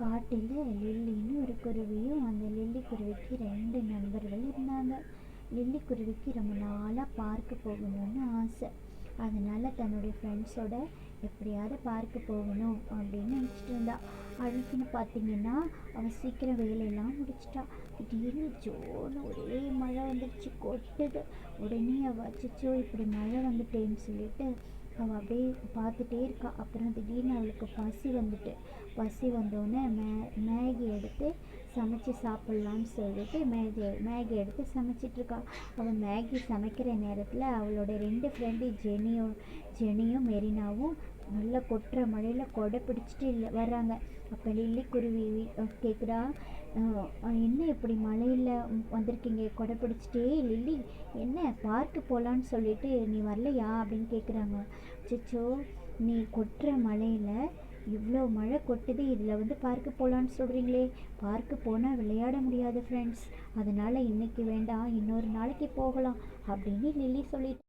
காட்டில் லில்லின்னு ஒரு குருவியும் அந்த லில்லி குருவிக்கு ரெண்டு நண்பர்கள் இருந்தாங்க. லில்லி குருவிக்கு ரொம்ப நாளாக பார்க்கு போகணும்னு ஆசை. அதனால் தன்னுடைய ஃப்ரெண்ட்ஸோட எப்படியாவது பார்க்கு போகணும் அப்படின்னு நினச்சிட்டு இருந்தா. அன்னைக்குன்னு பார்த்தீங்கன்னா அவள் சீக்கிரம் வேலையெல்லாம் முடிச்சிட்டா. திடீர்னு ஜோன்னு ஒரே மழை வந்துடுச்சு கொட்டுது. உடனே அவள் அச்சச்சோ இப்படி மழை வந்துட்டேன்னு சொல்லிட்டு அவள் அப்படியே பார்த்துட்டே இருக்கா. அப்புறம் திடீர்னு அவளுக்கு பசி வந்துட்டு பசி வந்தோடனே மே மேகி எடுத்து சமைச்சு சாப்பிட்லான்னு சொல்லிட்டு மேகி மேகி எடுத்து சமைச்சிட்ருக்கா அவள் மேகி சமைக்கிற நேரத்தில் அவளோட ரெண்டு ஃப்ரெண்டு ஜெனியும் ஜெனியும் மெரினாவும் நல்லா கொட்டுற மழையில் கொடை பிடிச்சிட்டு இல்லை வர்றாங்க. அப்போ லில்லி குருவி கேட்குறா என்ன இப்படி மழையில் வந்திருக்கீங்க? கொடை பிடிச்சிட்டே லில்லி என்ன பார்க்கு போகலான்னு சொல்லிட்டு நீ வரலையா? அப்படின்னு கேட்குறாங்க சிச்சோ நீ கொட்டுற மழையில் இவ்வளோ மழை கொட்டுது இதில் வந்து பார்க்கு போகலான்னு சொல்கிறீங்களே பார்க்கு போனால் விளையாட முடியாது ஃப்ரெண்ட்ஸ் அதனால் இன்றைக்கி வேண்டாம் இன்னொரு நாளைக்கு போகலாம் அப்படின்னு லில்லி சொல்லிட்டு